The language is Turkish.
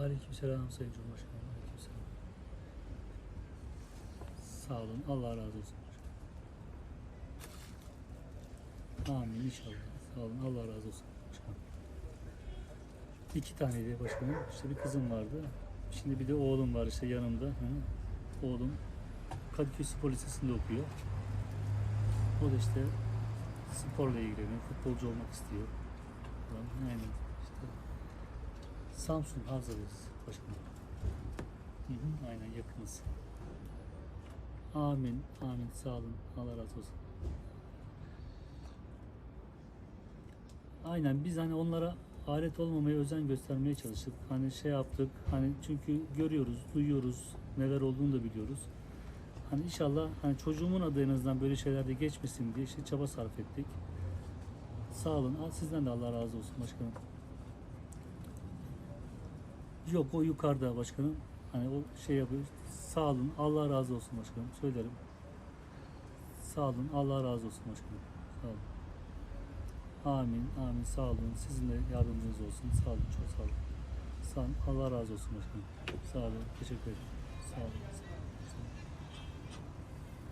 Aleykümselam Sayın Cumhurbaşkanım. Aleykümselam. Sağ olun. Allah razı olsun. Amin inşallah. Sağ olun. Allah razı olsun başkanım. İki taneydi başkanım. İşte bir kızım vardı. Şimdi bir de oğlum var işte yanımda. Oğlum Kadıköy Spor Lisesi'nde okuyor. O da işte sporla ilgileniyor. Futbolcu olmak istiyor. Falan. Samsun Havzalıyız başkanım. Hı hı, aynen yakınız. Amin, amin. Sağ olun. Allah razı olsun. Aynen biz hani onlara alet olmamaya özen göstermeye çalıştık. Hani şey yaptık. Hani çünkü görüyoruz, duyuyoruz, neler olduğunu da biliyoruz. Hani inşallah hani çocuğumun adı en azından böyle şeylerde geçmesin diye işte çaba sarf ettik. Sağ olun. Sizden de Allah razı olsun başkanım. Yok o yukarıda başkanım. Hani o şey yapıyor. Sağ olun. Allah razı olsun başkanım. Söylerim. Sağ olun. Allah razı olsun başkanım. Sağ olun. Amin. Amin. Sağ olun. Sizin de yardımcınız olsun. Sağ olun. Çok sağ olun. Sağ olun. Allah razı olsun başkanım. Sağ olun. Teşekkür ederim. Sağ olun. Sağ olun.